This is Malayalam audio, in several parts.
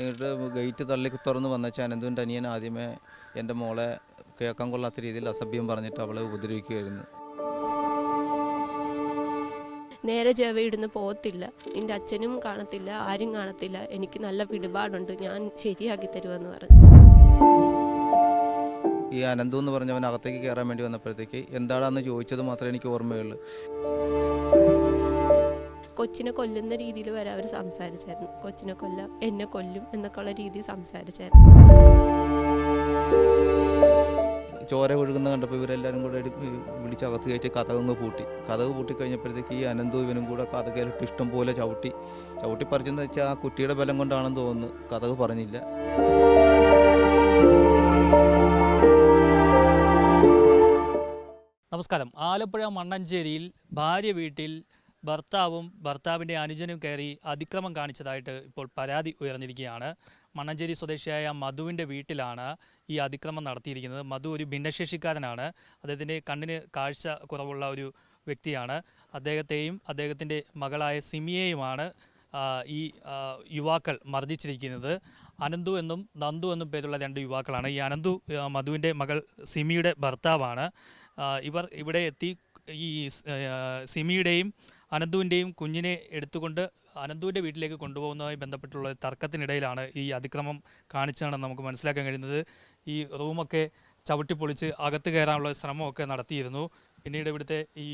എന്നിട്ട് ഗേറ്റ് തള്ളി തുറന്ന് വന്നേച്ചാൽ അനന്തുവിന്റെ അനിയൻ ആദ്യമേ എന്റെ മോളെ കേൾക്കാൻ കൊള്ളാത്ത രീതിയിൽ അസഭ്യം പറഞ്ഞിട്ട് അവളെ ഉപദ്രവിക്കുകയായിരുന്നു. നേരെ ചെവയിടുന്ന് പോകത്തില്ല. നിന്റെ അച്ഛനും കാണത്തില്ല ആരും കാണത്തില്ല. എനിക്ക് നല്ല പിടിപാടുണ്ട്. ഞാൻ ശരിയാക്കി തരുമെന്ന് പറഞ്ഞു. ഈ അനന്തു എന്ന് പറഞ്ഞവൻ അകത്തേക്ക് കയറാൻ വേണ്ടി വന്നപ്പോഴത്തേക്ക് എന്താണെന്ന് ചോദിച്ചത് മാത്രമേ എനിക്ക് ഓർമ്മയുള്ളൂ. കൊച്ചിനെ കൊല്ലുന്ന രീതിയിൽ വരെ അവർ സംസാരിച്ചായിരുന്നു. കൊച്ചിനെ കൊല്ലാം എന്നെ കൊല്ലും എന്നൊക്കെ ഉള്ള രീതി സംസാരിച്ചായിരുന്നു. ചോര ഒഴുകുന്ന കണ്ടപ്പോൾ ഇവരെല്ലാവരും കൂടെ വിളിച്ച് അകത്ത് കയറ്റി കഥകങ്ങ് പൂട്ടി. കഥക് പൂട്ടി കഴിഞ്ഞപ്പോഴത്തേക്ക് ഈ അനന്തു ഇവനും കൂടെ കഥകയിലിട്ട് ഇഷ്ടം പോലെ ചവിട്ടി. ചവിട്ടി പറിച്ചെന്ന് വെച്ചാൽ ആ കുട്ടിയുടെ ബലം കൊണ്ടാണെന്ന് തോന്നുന്നു. കഥക് പറഞ്ഞില്ല. നമസ്കാരം. ആലപ്പുഴ മണ്ണഞ്ചേരിയിൽ ഭാര്യ വീട്ടിൽ ഭർത്താവും ഭർത്താവിന്റെ അനുജനും കയറി അതിക്രമം കാണിച്ചതായിട്ട് ഇപ്പോൾ പരാതി ഉയർന്നിരിക്കുകയാണ്. മണ്ണഞ്ചേരി സ്വദേശിയായ മധുവിന്റെ വീട്ടിലാണ് ഈ അതിക്രമം നടത്തിയിരിക്കുന്നത്. മധു ഒരു ഭിന്നശേഷിക്കാരനാണ്. അദ്ദേഹത്തിന്റെ കണ്ണിന് കാഴ്ച കുറവുള്ള ഒരു വ്യക്തിയാണ്. അദ്ദേഹത്തെയും അദ്ദേഹത്തിന്റെ മകളായ സിമിയെയുമാണ് ഈ യുവാക്കൾ മർദ്ദിച്ചിരിക്കുന്നത്. അനന്തു എന്നും നന്ദു എന്നും പേരുള്ള രണ്ട് യുവാക്കളാണ്. ഈ അനന്തു മധുവിന്റെ മകൾ സിമിയുടെ ഭർത്താവാണ്. ഇവർ ഇവിടെ എത്തി ഈ സിമിയുടെയും അനന്തുവിന്റെയും കുഞ്ഞിനെ എടുത്തുകൊണ്ട് അനന്തുവിന്റെ വീട്ടിലേക്ക് കൊണ്ടുപോകുന്നതുമായി ബന്ധപ്പെട്ടുള്ള തർക്കത്തിനിടയിലാണ് ഈ അതിക്രമം കാണിച്ചാണെന്ന് നമുക്ക് മനസ്സിലാക്കാൻ കഴിയുന്നത്. ഈ റൂമൊക്കെ ചവിട്ടിപ്പൊളിച്ച് അകത്ത് കയറാനുള്ള ശ്രമമൊക്കെ നടത്തിയിരുന്നു. പിന്നീട് ഇവിടുത്തെ ഈ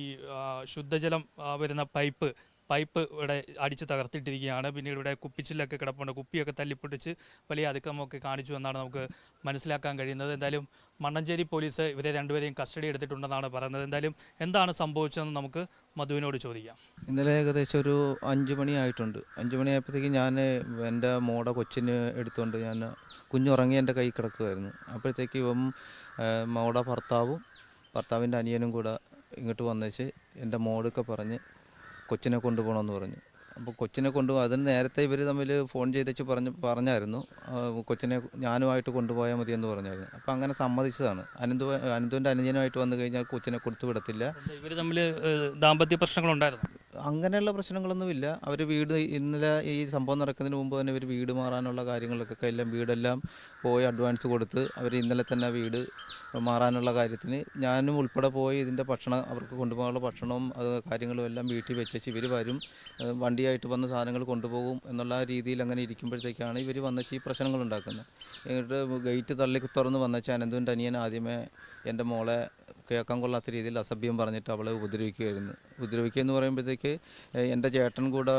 ശുദ്ധജലം വരുന്ന പൈപ്പ് പൈപ്പ് ഇവിടെ അടിച്ച് തകർത്തിട്ടിരിക്കുകയാണ്. പിന്നീട് ഇവിടെ കുപ്പിച്ചിലൊക്കെ കിടപ്പുണ്ട്. കുപ്പിയൊക്കെ തല്ലിപ്പൊട്ടിച്ച് വലിയ അതിക്രമമൊക്കെ കാണിച്ചു എന്നാണ് നമുക്ക് മനസ്സിലാക്കാൻ കഴിയുന്നത്. എന്തായാലും മണ്ണഞ്ചേരി പോലീസ് ഇവരെ രണ്ടുപേരെയും കസ്റ്റഡി എടുത്തിട്ടുണ്ടെന്നാണ് പറയുന്നത്. എന്തായാലും എന്താണ് സംഭവിച്ചതെന്ന് നമുക്ക് മധുവിനോട് ചോദിക്കാം. ഇന്നലെ ഏകദേശം ഒരു അഞ്ച് മണിയായിട്ടുണ്ട് അഞ്ച് മണിയായപ്പോഴത്തേക്ക് ഞാൻ എന്റെ മോടെ കൊച്ചിന് എടുത്തുകൊണ്ട് ഞാൻ കുഞ്ഞുറങ്ങി എന്റെ കൈ കിടക്കുമായിരുന്നു അപ്പോഴത്തേക്ക് ഇവൻ ആ, മോടെ ഭർത്താവും ഭർത്താവിന്റെ അനിയനും കൂടെ ഇങ്ങോട്ട് വന്നേച്ച് എന്റെ മോടൊക്കെ പറഞ്ഞ് കൊച്ചിനെ കൊണ്ടുപോകണമെന്ന് പറഞ്ഞു. അപ്പോൾ കൊച്ചിനെ കൊണ്ടു അതിന് നേരത്തെ ഇവർ തമ്മിൽ ഫോൺ ചെയ്തേച്ച് പറഞ്ഞ് പറഞ്ഞായിരുന്നു. കൊച്ചിനെ ഞാനുമായിട്ട് കൊണ്ടുപോയാൽ മതി എന്ന് പറഞ്ഞായിരുന്നു. അപ്പോൾ അങ്ങനെ സമ്മതിച്ചതാണ്. അനന്തു അനന്തുവിന്റെ അനുജനുമായിട്ട് വന്നു കഴിഞ്ഞാൽ കൊച്ചിനെ കൊടുത്തു വിടത്തില്ല. ഇവർ തമ്മിൽ ദാമ്പത്യ പ്രശ്നങ്ങളുണ്ടായിരുന്നു. അങ്ങനെയുള്ള പ്രശ്നങ്ങളൊന്നുമില്ല. അവർ വീട് ഇന്നലെ ഈ സംഭവം നടക്കുന്നതിന് മുമ്പ് തന്നെ ഇവർ വീട് മാറാനുള്ള കാര്യങ്ങൾക്കൊക്കെ എല്ലാം വീടെല്ലാം പോയി അഡ്വാൻസ് കൊടുത്ത് അവർ ഇന്നലെ തന്നെ വീട് മാറാനുള്ള കാര്യത്തിന് ഞാനും ഉൾപ്പെടെ പോയി ഇതിന്റെ ഭക്ഷണം അവർക്ക് കൊണ്ടുപോകാനുള്ള ഭക്ഷണവും അത് കാര്യങ്ങളും എല്ലാം വീട്ടിൽ വെച്ചേച്ച് ഇവർ വരും. വണ്ടിയായിട്ട് വന്ന് സാധനങ്ങൾ കൊണ്ടുപോകും എന്നുള്ള രീതിയിൽ അങ്ങനെ ഇരിക്കുമ്പോഴത്തേക്കാണ് ഇവർ വന്നേച്ച് ഈ പ്രശ്നങ്ങൾ ഉണ്ടാക്കുന്നത്. എന്നിട്ട് ഗേറ്റ് തള്ളി തുറന്ന് വന്നേച്ച് അനന്തുവിന്റെ അനിയൻ ആദ്യമേ എന്റെ മോളെ കേൾക്കാൻ കൊള്ളാത്ത രീതിയിൽ അസഭ്യം പറഞ്ഞിട്ട് അവളെ ഉപദ്രവിക്കുകയായിരുന്നു. ഉപദ്രവിക്കുക എന്ന് പറയുമ്പോഴത്തേക്ക് എന്റെ ചേട്ടൻ കൂടെ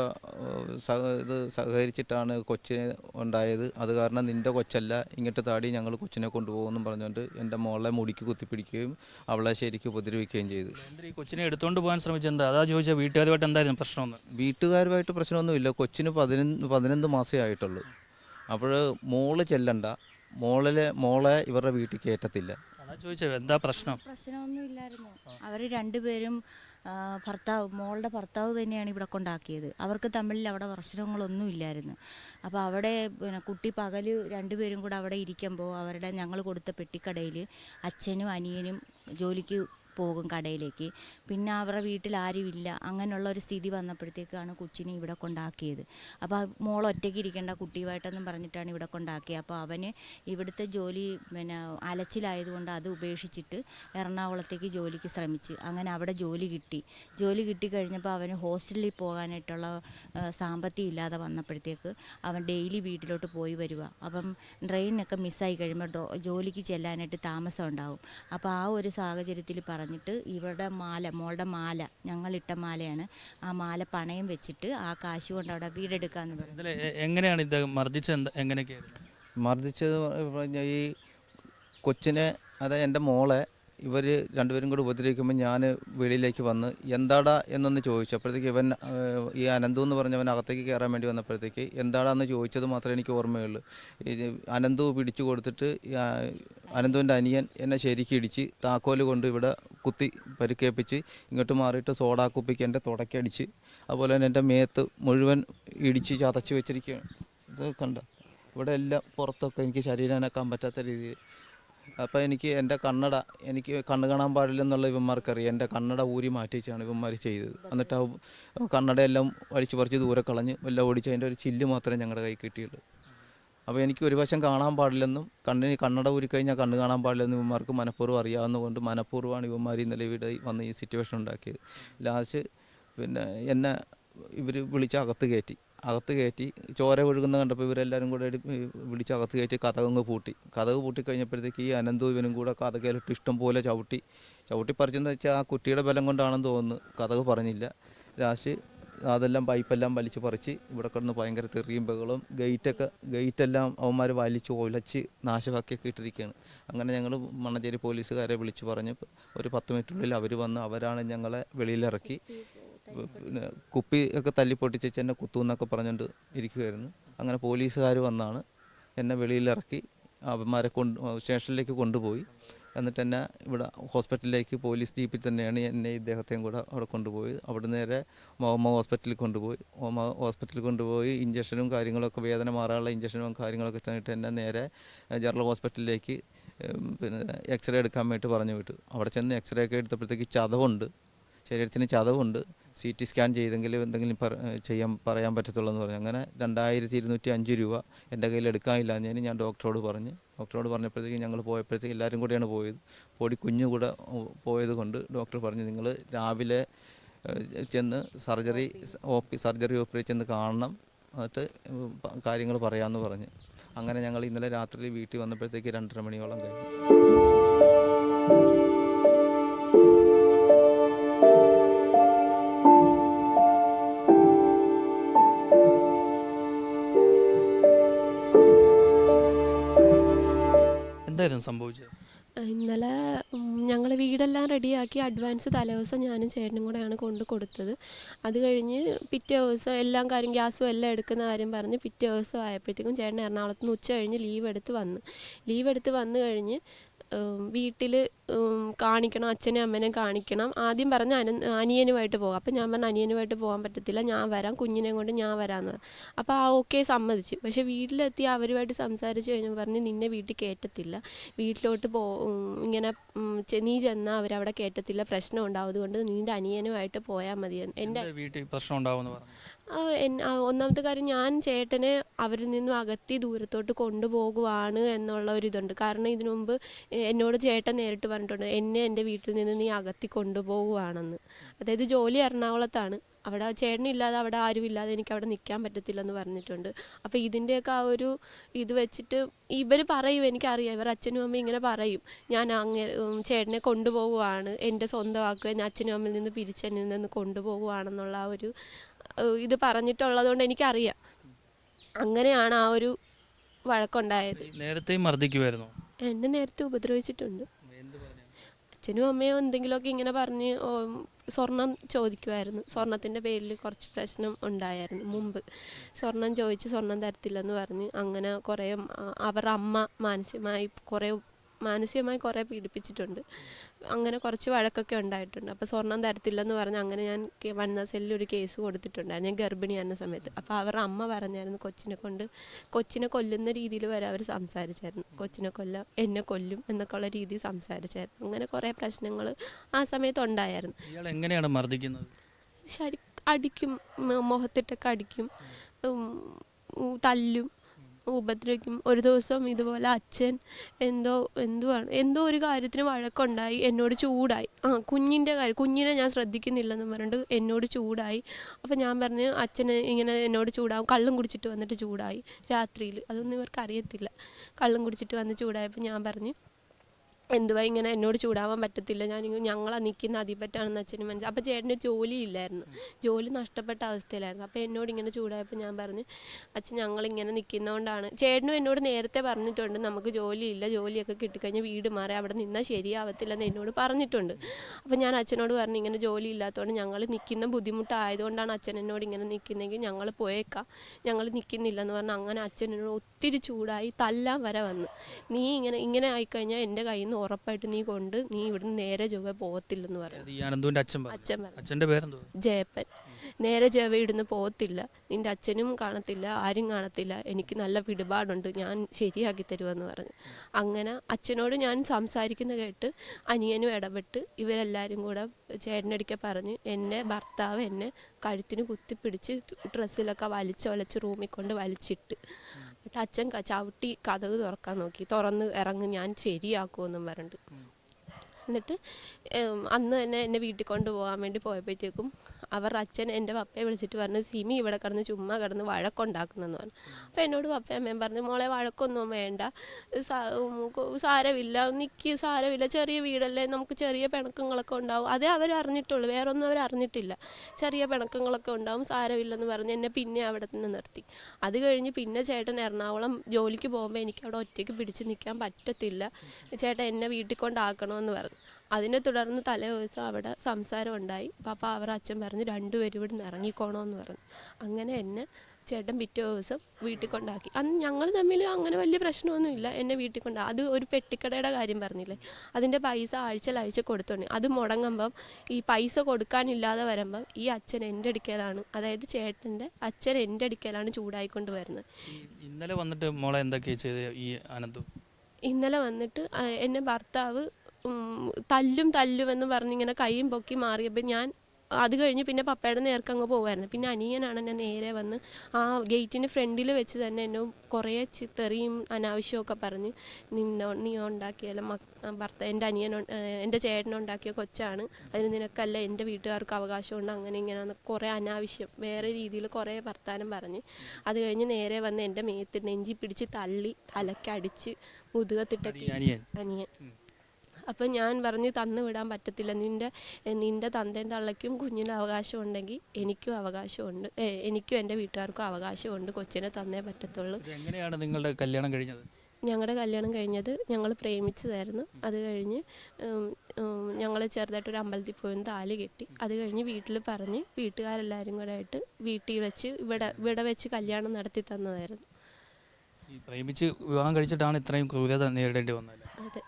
സഹ ഇത് സഹകരിച്ചിട്ടാണ് കൊച്ചിനെ ഉണ്ടായത്. അത് കാരണം നിന്റെ കൊച്ചല്ല ഇങ്ങോട്ട് താടി ഞങ്ങൾ കൊച്ചിനെ കൊണ്ടുപോകുമെന്നും പറഞ്ഞുകൊണ്ട് എന്റെ മോളെ മുടിക്ക് കുത്തിപ്പിടിക്കുകയും അവളെ ശരിക്കും ഉപദ്രവിക്കുകയും ചെയ്തു. ഈ കൊച്ചിനെ എടുത്തുകൊണ്ട് പോകാൻ ശ്രമിച്ചെന്താ അതാ ചോദിച്ചാൽ വീട്ടുകാരുമായിട്ട് എന്തായിരുന്നു പ്രശ്നമൊന്നും? വീട്ടുകാരുമായിട്ട് പ്രശ്നമൊന്നുമില്ല. കൊച്ചിന് പതിനൊന്ന് പതിനൊന്ന് മാസമേ ആയിട്ടുള്ളൂ. അപ്പോൾ മോൾ ചെല്ലണ്ട. മോളിലെ മോളെ ഇവരുടെ വീട്ടിൽ കയറ്റത്തില്ല. അതാ ചോദിച്ചത് എന്താ പ്രശ്നം? പ്രശ്നമൊന്നും ഇല്ലായിരുന്നു അവർ രണ്ടുപേരും ഭർത്താവ് മോളുടെ ഭർത്താവ് തന്നെയാണ് ഇവിടെ കൊണ്ടാക്കിയത്. അവർക്ക് തമ്മിൽ അവിടെ പ്രശ്നങ്ങളൊന്നും ഇല്ലായിരുന്നു അപ്പോൾ അവിടെ പിന്നെ കുട്ടി പകൽ രണ്ടുപേരും കൂടെ അവിടെ ഇരിക്കുമ്പോൾ അവരുടെ ഞങ്ങൾ കൊടുത്ത പെട്ടിക്കടയിൽ അച്ഛനും അനിയനും ജോലിക്ക് പോകും കടയിലേക്ക്. പിന്നെ അവരുടെ വീട്ടിൽ ആരുമില്ല. അങ്ങനെയുള്ള ഒരു സ്ഥിതി വന്നപ്പോഴത്തേക്കാണ് കൊച്ചിനെ ഇവിടെ കൊണ്ടാക്കിയത്. അപ്പോൾ ആ മോൾ ഒറ്റയ്ക്ക് ഇരിക്കേണ്ട കുട്ടിയുമായിട്ടെന്നും പറഞ്ഞിട്ടാണ് ഇവിടെ കൊണ്ടാക്കിയത് അപ്പോൾ അവന് ഇവിടുത്തെ ജോലി പിന്നെ അലച്ചിലായതുകൊണ്ട് അത് ഉപേക്ഷിച്ചിട്ട് എറണാകുളത്തേക്ക് ജോലിക്ക് ശ്രമിച്ച്. അങ്ങനെ അവിടെ ജോലി കിട്ടി. ജോലി കിട്ടിക്കഴിഞ്ഞപ്പോൾ അവന് ഹോസ്റ്റലിൽ പോകാനായിട്ടുള്ള സാമ്പത്തി ഇല്ലാതെ വന്നപ്പോഴത്തേക്ക് അവൻ ഡെയിലി വീട്ടിലോട്ട് പോയി വരിക അപ്പം ട്രെയിനൊക്കെ മിസ്സായി കഴിയുമ്പോൾ ജോലിക്ക് ചെല്ലാനായിട്ട് താമസം ഉണ്ടാവും. അപ്പോൾ ആ ഒരു സാഹചര്യത്തിൽ പറഞ്ഞിട്ട് ഇവരുടെ മാല മോളുടെ മാല ഞങ്ങളിട്ട മാലയാണ്. ആ മാല പണയം വെച്ചിട്ട് ആ കാശ് കൊണ്ട് അവിടെ വീടെടുക്കാന്ന് പറഞ്ഞു ഇതിൽ എങ്ങനെയാണ് ഇത് മർദ്ദിച്ചത്? എങ്ങനെയൊക്കെയായിരുന്നു മർദ്ദിച്ചത് പറഞ്ഞാൽ ഈ കൊച്ചിനെ അതായത് എന്റെ മോളെ ഇവർ രണ്ടുപേരും കൂടി ഉപദ്രവിക്കുമ്പോൾ ഞാൻ വെളിയിലേക്ക് വന്ന് എന്താടാ എന്നൊന്ന് ചോദിച്ചു അപ്പോഴത്തേക്ക് ഇവൻ ഏഹ്, ഈ അനന്തു എന്ന് പറഞ്ഞവൻ അകത്തേക്ക് കയറാൻ വേണ്ടി വന്നപ്പോഴത്തേക്ക് എന്താടാ എന്ന് ചോദിച്ചത് മാത്രമേ എനിക്ക് ഓർമ്മയുള്ളൂ. ഈ അനന്തു പിടിച്ചു കൊടുത്തിട്ട് ഈ, ആ, അനന്തുവിന്റെ അനിയൻ എന്നെ ശരിക്കും ഇടിച്ച് താക്കോൽ കൊണ്ട് ഇവിടെ കുത്തി പരിക്കേൽപ്പിച്ച് ഇങ്ങോട്ട് മാറിയിട്ട് സോഡാ കുപ്പിക്ക് എന്റെ തുടക്കടിച്ച് അതുപോലെ തന്നെ എന്റെ മേത്ത് മുഴുവൻ ഇടിച്ച് ചതച്ച് വെച്ചിരിക്കുകയാണ്. ഇത് കണ്ട ഇവിടെ എല്ലാം പുറത്തൊക്കെ എനിക്ക് ശരീരം അനക്കാൻ പറ്റാത്ത രീതിയിൽ. അപ്പോൾ എനിക്ക് എന്റെ കണ്ണട എനിക്ക് കണ്ണ് കാണാൻ പാടില്ലെന്നുള്ള ഇവന്മാർക്കറിയാം. എന്റെ കണ്ണട ഊരി മാറ്റിച്ചാണ് ഇവന്മാർ ചെയ്തത്. എന്നിട്ട് ആ കണ്ണടയെല്ലാം അടിച്ച് പറിച്ച് ദൂരെ കളഞ്ഞ് എല്ലാം ഓടിച്ച് അതിന്റെ ഒരു ചില്ല് മാത്രമേ ഞങ്ങളുടെ കൈ കിട്ടിയുള്ളൂ. അപ്പോൾ എനിക്ക് ഒരു വശം കാണാൻ പാടില്ലെന്നും കണ്ണിന് കണ്ണട ഊരി കഴിഞ്ഞാൽ കണ്ണ് കാണാൻ പാടില്ലെന്നും ഇവന്മാർക്ക് മനഃപൂർവം അറിയാവുന്നതുകൊണ്ട് മനഃപൂർവമാണ് ഇവന്മാർ ഇന്നലെ ഇവിടെ വന്ന് ഈ സിറ്റുവേഷൻ ഉണ്ടാക്കിയത്. ലാസ്റ്റ് പിന്നെ എന്നെ ഇവർ വിളിച്ച് അകത്ത് കയറ്റി. അകത്ത് കയറ്റി ചോര ഒഴുകുന്ന കണ്ടപ്പോൾ ഇവരെല്ലാവരും കൂടെ വിളിച്ച് അകത്ത് കയറ്റി കഥകങ്ങ് പൂട്ടി. കഥക് പൂട്ടി കഴിഞ്ഞപ്പോഴത്തേക്ക് ഈ അനന്തു ഇവനും കൂടെ കഥകയിലിട്ട് ഇഷ്ടം പോലെ ചവിട്ടി. ചവിട്ടി പറിച്ചെന്ന് വെച്ചാൽ ആ കുട്ടിയുടെ ബലം കൊണ്ടാണെന്ന് തോന്നുന്നു. കഥക് പറഞ്ഞില്ല. ലാസ്റ്റ് അതെല്ലാം പൈപ്പെല്ലാം വലിച്ചു പറിച്ച് ഇവിടെ കിടന്ന് ഭയങ്കര തെറിയും ബഹളവും ഗേറ്റൊക്കെ ഗേറ്റെല്ലാം അവന്മാർ വലിച്ച് ഒലച്ച് നാശമാക്കിയൊക്കെ ഇട്ടിരിക്കുകയാണ്. അങ്ങനെ ഞങ്ങൾ മണ്ണഞ്ചേരി പോലീസുകാരെ വിളിച്ച് പറഞ്ഞ് ഒരു പത്ത് മിനിറ്റിനുള്ളിൽ അവർ വന്ന് അവരാണ് ഞങ്ങളെ വെളിയിലിറക്കി കുപ്പി ഒക്കെ തല്ലി പൊട്ടിച്ച് എന്നെ കുത്തുമെന്നൊക്കെ പറഞ്ഞുകൊണ്ട് ഇരിക്കുമായിരുന്നു അങ്ങനെ പോലീസുകാർ വന്നാണ് എന്നെ വെളിയിലിറക്കി അവന്മാരെ കൊണ്ട് സ്റ്റേഷനിലേക്ക് കൊണ്ടുപോയി. എന്നിട്ട് എന്നെ ഇവിടെ ഹോസ്പിറ്റലിലേക്ക് പോലീസ് ജീപ്പിൽ തന്നെയാണ് എന്നെ ഇദ്ദേഹത്തെയും കൂടെ അവിടെ കൊണ്ടുപോയി അവിടെ നേരെ മോമ ഹോസ്പിറ്റലിൽ കൊണ്ടുപോയി. ഓമ ഹോസ്പിറ്റലിൽ കൊണ്ടുപോയി. ഇഞ്ചക്ഷനും കാര്യങ്ങളൊക്കെ വേദന മാറാനുള്ള ഇഞ്ചക്ഷനും കാര്യങ്ങളൊക്കെ തന്നിട്ട് എന്നെ നേരെ ജനറൽ ഹോസ്പിറ്റലിലേക്ക് പിന്നെ എക്സ്റേ എടുക്കാൻ വേണ്ടിയിട്ട് പറഞ്ഞു വിട്ടു. അവിടെ ചെന്ന് എക്സ്റേ ഒക്കെ എടുത്തപ്പോഴത്തേക്ക് ചതവുണ്ട്. ശരീരത്തിന് ചതവുണ്ട്. സി ടി സ്കാൻ ചെയ്തെങ്കിൽ എന്തെങ്കിലും ചെയ്യാൻ പറയാൻ പറ്റത്തുള്ളൂ എന്ന് പറഞ്ഞു. അങ്ങനെ രണ്ടായിരത്തി ഇരുന്നൂറ്റി അഞ്ച് രൂപ എന്റെ കയ്യിൽ എടുക്കാനില്ല ഞാൻ ഞാൻ ഡോക്ടറോട് പറഞ്ഞ്. ഡോക്ടറോട് പറഞ്ഞപ്പോഴത്തേക്ക് ഞങ്ങൾ പോയപ്പോഴത്തേക്ക് എല്ലാവരും കൂടെയാണ് പോയത്. പൊടി കുഞ്ഞു കൂടെ പോയത് കൊണ്ട് ഡോക്ടർ പറഞ്ഞു നിങ്ങൾ രാവിലെ ചെന്ന് സർജറി ഓപ്പി സർജറി പി ചെന്ന് കാണണം. എന്നിട്ട് കാര്യങ്ങൾ പറയാമെന്ന് പറഞ്ഞ്. അങ്ങനെ ഞങ്ങൾ ഇന്നലെ രാത്രി വീട്ടിൽ വന്നപ്പോഴത്തേക്ക് രണ്ടര മണിയോളം കഴിഞ്ഞു. എന്തായിരുന്നു സംഭവിച്ചത്? ഇന്നലെ ഞങ്ങൾ വീടെല്ലാം റെഡിയാക്കി അഡ്വാൻസ് തലേദിവസം ഞാനും ചേട്ടനും കൂടെയാണ് കൊണ്ട് കൊടുത്തത്. അത് കഴിഞ്ഞ് പിറ്റേ ദിവസം എല്ലാം കാര്യം ഗ്യാസും എല്ലാം എടുക്കുന്ന കാര്യം പറഞ്ഞ് പിറ്റേ ദിവസം ആയപ്പോഴത്തേക്കും ചേട്ടൻ എറണാകുളത്ത് നിന്ന് ഉച്ച കഴിഞ്ഞ് ലീവ് എടുത്ത് വന്ന്. ലീവ് എടുത്ത് വന്നു കഴിഞ്ഞ് വീട്ടിൽ കാണിക്കണം അച്ഛനെയും അമ്മേനെയും കാണിക്കണം. ആദ്യം പറഞ്ഞ അന അനിയനുമായിട്ട് പോകാം. അപ്പം ഞാൻ പറഞ്ഞു അനിയനുമായിട്ട് പോകാൻ പറ്റത്തില്ല. ഞാൻ വരാം. കുഞ്ഞിനെ കൊണ്ട് ഞാൻ വരാമെന്ന് പറഞ്ഞു. അപ്പോൾ ആ ഓക്കെ സമ്മതിച്ചു. പക്ഷേ വീട്ടിലെത്തി അവരുമായിട്ട് സംസാരിച്ച് കഴിഞ്ഞപ്പോൾ പറഞ്ഞ് നിന്നെ വീട്ടിൽ കയറ്റത്തില്ല വീട്ടിലോട്ട് പോ ഇങ്ങനെ നീ ചെന്നാൽ അവരവിടെ കയറ്റത്തില്ല പ്രശ്നം ഉണ്ടാവും അതുകൊണ്ട് നിന്റെ അനിയനുമായിട്ട് പോയാൽ മതി. എന്റെ വീട്ടിൽ പ്രശ്നം ആ, ഒന്നാമത്തെ കാര്യം ഞാൻ ചേട്ടനെ അവരിൽ നിന്നും അകത്തി ദൂരത്തോട്ട് കൊണ്ടുപോകുവാണ് എന്നുള്ള ഒരു ഇതുണ്ട്. കാരണം ഇതിനു മുമ്പ് എന്നോട് ചേട്ടൻ നേരിട്ട് പറഞ്ഞിട്ടുണ്ട് എന്നെ എന്റെ വീട്ടിൽ നിന്ന് നീ അകത്തി കൊണ്ടുപോകുവാണെന്ന്. അതായത് ജോലി എറണാകുളത്താണ്. അവിടെ ചേട്ടനില്ലാതെ അവിടെ ആരും ഇല്ലാതെ എനിക്ക് അവിടെ നിൽക്കാൻ പറ്റത്തില്ലെന്ന് പറഞ്ഞിട്ടുണ്ട്. അപ്പോൾ ഇതിന്റെയൊക്കെ ആ ഒരു ഇത് വെച്ചിട്ട് ഇവർ പറയും എനിക്കറിയാം ഇവർ അച്ഛനും അമ്മയും ഇങ്ങനെ പറയും. ഞാൻ അങ്ങനെ ചേട്ടനെ കൊണ്ടുപോകുവാണ് എന്റെ സ്വന്തമാക്കുക അച്ഛനും അമ്മയിൽ നിന്ന് പിരിച്ചെന്നിൽ നിന്ന് കൊണ്ടുപോകുവാണെന്നുള്ള ആ ഒരു ഇത് പറഞ്ഞിട്ടുള്ളതുകൊണ്ട് എനിക്കറിയാം. അങ്ങനെയാണ് ആ ഒരു വഴക്കുണ്ടായത്. നേരത്തെയും മർദ്ദിക്കുമായിരുന്നു എന്നെ നേരത്തെ ഉപദ്രവിച്ചിട്ടുണ്ട്. അച്ഛനും അമ്മയും എന്തെങ്കിലുമൊക്കെ ഇങ്ങനെ പറഞ്ഞ് സ്വർണം ചോദിക്കുമായിരുന്നു സ്വർണത്തിന്റെ പേരിൽ കുറച്ച് പ്രശ്നം ഉണ്ടായിരുന്നു മുമ്പ്. സ്വർണം ചോദിച്ച് സ്വർണം തരത്തില്ലെന്ന് പറഞ്ഞ് അങ്ങനെ കുറേ അവരുടെ അമ്മ മാനസികമായി കുറേ മാനസികമായി കുറേ പീഡിപ്പിച്ചിട്ടുണ്ട്. അങ്ങനെ കുറച്ച് വഴക്കൊക്കെ ഉണ്ടായിട്ടുണ്ട്. അപ്പോൾ സ്വർണം തരത്തില്ലെന്ന് പറഞ്ഞ് അങ്ങനെ ഞാൻ വന്ന വനിതാ സെല്ലിൽ ഒരു കേസ് കൊടുത്തിട്ടുണ്ടായിരുന്നു. ഞാൻ ഗർഭിണിയായിരുന്ന സമയത്ത്. അപ്പോൾ അവരുടെ അമ്മ പറഞ്ഞായിരുന്നു കൊച്ചിനെ കൊണ്ട് കൊച്ചിനെ കൊല്ലുന്ന രീതിയിൽ വരെ അവർ സംസാരിച്ചായിരുന്നു. കൊച്ചിനെ കൊല്ലാം എന്നെ കൊല്ലും എന്നൊക്കെ ഉള്ള രീതിയിൽ സംസാരിച്ചായിരുന്നു. അങ്ങനെ കുറേ പ്രശ്നങ്ങൾ ആ സമയത്ത് ഉണ്ടായിരുന്നു ഇയാൾ എങ്ങനെയാണ് മർദ്ദിക്കുന്നത്? ശരി അടിക്കും മുഖത്തിട്ടൊക്കെ അടിക്കും. തല്ലും ഉപദ്രവിക്കും. ഒരു ദിവസം ഇതുപോലെ അച്ഛൻ എന്തോ എന്തുവാണ് എന്തോ ഒരു കാര്യത്തിന് വഴക്കുണ്ടായി എന്നോട് ചൂടായി. ആ കുഞ്ഞിന്റെ കാര്യം കുഞ്ഞിനെ ഞാൻ ശ്രദ്ധിക്കുന്നില്ലെന്നും പറഞ്ഞിട്ട് എന്നോട് ചൂടായി. അപ്പം ഞാൻ പറഞ്ഞ് അച്ഛന് ഇങ്ങനെ എന്നോട് ചൂടാവും. കള്ളും കുടിച്ചിട്ട് വന്നിട്ട് ചൂടായി രാത്രിയിൽ. അതൊന്നും ഇവർക്ക് അറിയത്തില്ല കള്ളും കുടിച്ചിട്ട് വന്ന് ചൂടായപ്പോൾ ഞാൻ പറഞ്ഞു എന്തുവാ ഇങ്ങനെ എന്നോട് ചൂടാവാൻ പറ്റത്തില്ല. ഞാൻ ഞങ്ങളാ നിൽക്കുന്ന അതിപ്പറ്റാണെന്ന് അച്ഛനും മനസ്സിലായി അപ്പോൾ ചേട്ടന് ജോലി ഇല്ലായിരുന്നു ജോലി നഷ്ടപ്പെട്ട അവസ്ഥയിലായിരുന്നു. അപ്പോൾ എന്നോട് ഇങ്ങനെ ചൂടായപ്പോൾ ഞാൻ പറഞ്ഞു അച്ഛൻ ഞങ്ങളിങ്ങനെ നിൽക്കുന്നതുകൊണ്ടാണ് ചേട്ടനും എന്നോട് നേരത്തെ പറഞ്ഞിട്ടുണ്ട് നമുക്ക് ജോലിയില്ല ജോലിയൊക്കെ കിട്ടിക്കഴിഞ്ഞാൽ വീട് മാറി അവിടെ നിന്നാൽ ശരിയാവത്തില്ലെന്ന് എന്നോട് പറഞ്ഞിട്ടുണ്ട്. അപ്പോൾ ഞാൻ അച്ഛനോട് പറഞ്ഞു ഇങ്ങനെ ജോലി ഇല്ലാത്തതുകൊണ്ട് ഞങ്ങൾ നിൽക്കുന്ന ബുദ്ധിമുട്ടായതുകൊണ്ടാണ് അച്ഛൻ എന്നോട് ഇങ്ങനെ നിൽക്കുന്നതെങ്കിൽ ഞങ്ങൾ പോയേക്കാം. ഞങ്ങൾ നിൽക്കുന്നില്ല എന്ന് പറഞ്ഞാൽ അങ്ങനെ അച്ഛനോട് ഒത്തിരി ചൂടായി തല്ലാൻ വരെ വന്ന്. നീ ഇങ്ങനെ ഇങ്ങനെ ആയിക്കഴിഞ്ഞാൽ എന്റെ കയ്യിൽ നിന്ന് ഉറപ്പായിട്ട് നീ കൊണ്ട് നീ ഇവിടുന്ന് നേരെ ചൊവ്വ പോകത്തില്ലെന്ന് പറഞ്ഞു അത് ഈ അനന്തുവിന്റെ അച്ഛൻ പറഞ്ഞു അച്ഛൻ പറഞ്ഞു അച്ഛന്റെ പേരെന്തോ ജയപ്പൻ. നേരെ ജവ ഇടുന്ന് പോകത്തില്ല. നിന്റെ അച്ഛനും കാണത്തില്ല ആരും കാണത്തില്ല. എനിക്ക് നല്ല പിടിപാടുണ്ട് ഞാൻ ശരിയാക്കി തരുമെന്ന് പറഞ്ഞു. അങ്ങനെ അച്ഛനോട് ഞാൻ സംസാരിക്കുന്ന കേട്ട് അനിയനും ഇടപെട്ട് ഇവരെല്ലാവരും കൂടെ ചേട്ടനടിക്കെ പറഞ്ഞ് എന്നെ ഭർത്താവ് എന്നെ കഴുത്തിന് കുത്തിപ്പിടിച്ച് ഡ്രസ്സിലൊക്കെ വലിച്ച് വലച്ച് റൂമിൽ കൊണ്ട് വലിച്ചിട്ട്. എന്നിട്ട് അച്ഛൻ ചവിട്ടി കഥക് തുറക്കാൻ നോക്കി. തുറന്ന് ഇറങ്ങി ഞാൻ ശരിയാക്കുമെന്നും പറഞ്ഞിട്ട്. എന്നിട്ട് അന്ന് തന്നെ എന്നെ വീട്ടിൽ കൊണ്ടുപോകാൻ വേണ്ടി പോയപ്പോഴത്തേക്കും അവർ അച്ഛൻ എന്റെ പപ്പയെ വിളിച്ചിട്ട് പറഞ്ഞു സിമി ഇവിടെ കിടന്ന് ചുമ്മാ കിടന്ന് വഴക്കുണ്ടാക്കുന്നെന്ന് പറഞ്ഞു. അപ്പോൾ എന്നോട് പപ്പ അമ്മയും പറഞ്ഞു മോളെ വഴക്കൊന്നും വേണ്ട. സാരമില്ല. നിൽക്കി സാരമില്ല. ചെറിയ വീടല്ലേ? നമുക്ക് ചെറിയ പിണക്കങ്ങളൊക്കെ ഉണ്ടാവും. അതേ അവർ അറിഞ്ഞിട്ടുള്ളൂ വേറൊന്നും അവർ അറിഞ്ഞിട്ടില്ല ചെറിയ പിണക്കങ്ങളൊക്കെ ഉണ്ടാവും. സാരമില്ലെന്ന് പറഞ്ഞ് എന്നെ പിന്നെ അവിടെ തന്നെ നിർത്തി. അത് കഴിഞ്ഞ് പിന്നെ ചേട്ടൻ എറണാകുളം ജോലിക്ക് പോകുമ്പോൾ എനിക്ക് അവിടെ ഒറ്റയ്ക്ക് പിടിച്ച് നിൽക്കാൻ പറ്റത്തില്ല. ചേട്ടൻ എന്നെ വീട്ടിൽ കൊണ്ടാക്കണമെന്ന് പറഞ്ഞു. അതിനെ തുടർന്ന് തലേ ദിവസം അവിടെ സംസാരം ഉണ്ടായി. പാപ്പ അവർ അച്ഛൻ പറഞ്ഞ് രണ്ടുപേരും ഇവിടെ നിന്ന് ഇറങ്ങിക്കോണമെന്ന് പറഞ്ഞു. അങ്ങനെ എന്നെ ചേട്ടൻ പിറ്റേ ദിവസം വീട്ടിൽ കൊണ്ടാക്കി. അന്ന് ഞങ്ങൾ തമ്മിൽ അങ്ങനെ വലിയ പ്രശ്നമൊന്നുമില്ല എന്നെ വീട്ടിൽ കൊണ്ടാ അത് ഒരു പെട്ടിക്കടയുടെ കാര്യം പറഞ്ഞില്ലേ? അതിന്റെ പൈസ ആഴ്ച ആഴ്ച കൊടുത്തോണ്ട്. അത് മുടങ്ങുമ്പം ഈ പൈസ കൊടുക്കാനില്ലാതെ വരുമ്പം ഈ അച്ഛൻ എന്റെ അടുക്കലാണ്. അതായത് ചേട്ടന്റെ അച്ഛൻ എന്റെ അടുക്കലാണ് ചൂടായിക്കൊണ്ട് വരുന്നത്. ഇന്നലെ വന്നിട്ട് മോളെ എന്തൊക്കെയാണ് ചെയ്തത് ഈ അനന്തു? ഇന്നലെ വന്നിട്ട് എന്റെ എന്നെ ഭർത്താവ് ഉം, തല്ലും എന്ന് പറഞ്ഞിങ്ങനെ കൈയും പൊക്കി മാറിയപ്പോൾ ഞാൻ അത് കഴിഞ്ഞ് പിന്നെ പപ്പയുടെ നേർക്ക് അങ്ങ് പോകുമായിരുന്നു പിന്നെ അനിയനാണ് എന്നെ നേരെ വന്ന് ആ ഗേറ്റിന്റെ ഫ്രണ്ടിൽ വെച്ച് തന്നെ എന്നെ കുറേ ചിത്തെറിയും തെറിയും അനാവശ്യമൊക്കെ പറഞ്ഞ് നിന്നോ നീ ഉണ്ടാക്കിയാലും മക് ഭർത്ത എന്റെ അനിയൻ എന്റെ ചേട്ടനുണ്ടാക്കിയ കൊച്ചാണ്. അതിന് നിനക്കല്ല എന്റെ വീട്ടുകാർക്ക് അവകാശമുണ്ട്. അങ്ങനെ ഇങ്ങനെ കുറേ അനാവശ്യം വേറെ രീതിയിൽ കുറേ വർത്താനം പറഞ്ഞ് അത് കഴിഞ്ഞ് നേരെ വന്ന് എന്റെ മേത്ത് നെഞ്ചി പിടിച്ച് തള്ളി തലക്കടിച്ച് മുതുകത്തിട്ടൊക്കെ അനിയൻ. അപ്പം ഞാൻ പറഞ്ഞ് തന്നു വിടാൻ പറ്റത്തില്ല. നിന്റെ നിന്റെ തന്തയും തള്ളയ്ക്കും കുഞ്ഞിന് അവകാശമുണ്ടെങ്കിൽ എനിക്കും അവകാശമുണ്ട്. എനിക്കും എന്റെ വീട്ടുകാർക്കും അവകാശമുണ്ട്. കൊച്ചിനെ തന്നേ പറ്റത്തുള്ളൂ. എങ്ങനെയാണ് നിങ്ങളുടെ കല്യാണം കഴിഞ്ഞത്? ഞങ്ങളുടെ കല്യാണം കഴിഞ്ഞത് ഞങ്ങൾ പ്രേമിച്ചതായിരുന്നു. അത് കഴിഞ്ഞ് ഞങ്ങൾ ചെറുതായിട്ടൊരു അമ്പലത്തിൽ പോയി താലി കെട്ടി. അത് കഴിഞ്ഞ് വീട്ടിൽ പറഞ്ഞ് വീട്ടുകാരെല്ലാവരും കൂടെ ആയിട്ട് വീട്ടിൽ വെച്ച് ഇവിടെ ഇവിടെ വെച്ച് കല്യാണം നടത്തി തന്നതായിരുന്നു. പ്രേമിച്ച് വിവാഹം കഴിച്ചിട്ടാണ് ഇത്രയും ക്രൂരത നേരിടേണ്ടി വന്നത് അതെ.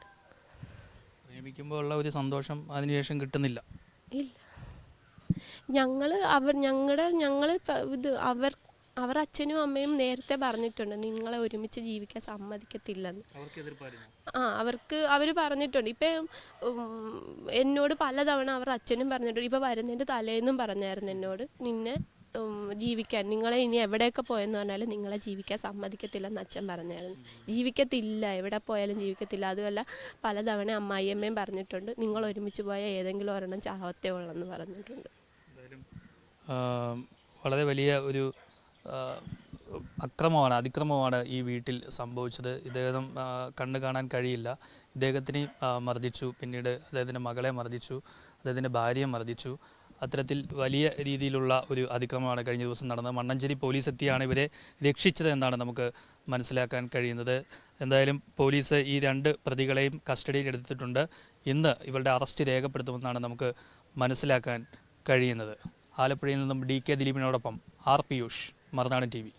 പ്രേമിക്കുമ്പോൾ ഉള്ള ഒരു സന്തോഷം അതിനുശേഷം കിട്ടുന്നില്ല. ഇല്ല. ഞങ്ങൾ അവർ ഞങ്ങളുടെ ഞങ്ങൾ ഇത് അവർ അവർ അച്ഛനും അമ്മയും നേരത്തെ പറഞ്ഞിട്ടുണ്ട് നിങ്ങളെ ഒരുമിച്ച് ജീവിക്കാൻ സമ്മതിക്കത്തില്ലെന്ന്. ആ അവർക്ക് അവർ പറഞ്ഞിട്ടുണ്ട്. ഇപ്പം എന്നോട് പലതവണ അവർ അച്ഛനും പറഞ്ഞിട്ടുണ്ട്. ഇപ്പം വരുന്നതിന്റെ തലേന്നും പറഞ്ഞായിരുന്നു എന്നോട്. നിന്നെ ജീവിക്കാൻ. നിങ്ങളെ ഇനി എവിടെയൊക്കെ പോയെന്ന് പറഞ്ഞാലും നിങ്ങളെ ജീവിക്കാൻ സമ്മതിക്കത്തില്ലെന്ന് അച്ഛൻ പറഞ്ഞായിരുന്നു. ജീവിക്കത്തില്ല. എവിടെ പോയാലും ജീവിക്കത്തില്ല. അതുമല്ല പലതവണ അമ്മായിയമ്മയും പറഞ്ഞിട്ടുണ്ട് നിങ്ങൾ ഒരുമിച്ച് പോയാൽ ഏതെങ്കിലും ഒരെണ്ണം ചാവത്തേ ഉള്ളെന്ന് പറഞ്ഞിട്ടുണ്ട്. വളരെ വലിയ ഒരു അക്രമമാണ് അതിക്രമമാണ് ഈ വീട്ടിൽ സംഭവിച്ചത്. ഇദ്ദേഹം കണ്ണു കാണാൻ കഴിയില്ല. ഇദ്ദേഹത്തിനെ ആ, മർദ്ദിച്ചു. പിന്നീട് അദ്ദേഹത്തിന്റെ മകളെ മർദ്ദിച്ചു. അദ്ദേഹത്തിന്റെ ഭാര്യയെ മർദ്ദിച്ചു. അത്തരത്തിൽ വലിയ രീതിയിലുള്ള ഒരു അതിക്രമമാണ് കഴിഞ്ഞ ദിവസം നടന്നത്. മണ്ണഞ്ചേരി പോലീസ് എത്തിയാണ് ഇവരെ രക്ഷിച്ചത് എന്നാണ് നമുക്ക് മനസ്സിലാക്കാൻ കഴിയുന്നത്. എന്തായാലും പോലീസ് ഈ രണ്ട് പ്രതികളെയും കസ്റ്റഡിയിൽ എടുത്തിട്ടുണ്ട്. ഇന്ന് ഇവരുടെ അറസ്റ്റ് രേഖപ്പെടുത്തുമെന്നാണ് നമുക്ക് മനസ്സിലാക്കാൻ കഴിയുന്നത്. ആലപ്പുഴയിൽ നിന്നും D K ദിലീപിനോടൊപ്പം R Piyush Marunadan T V.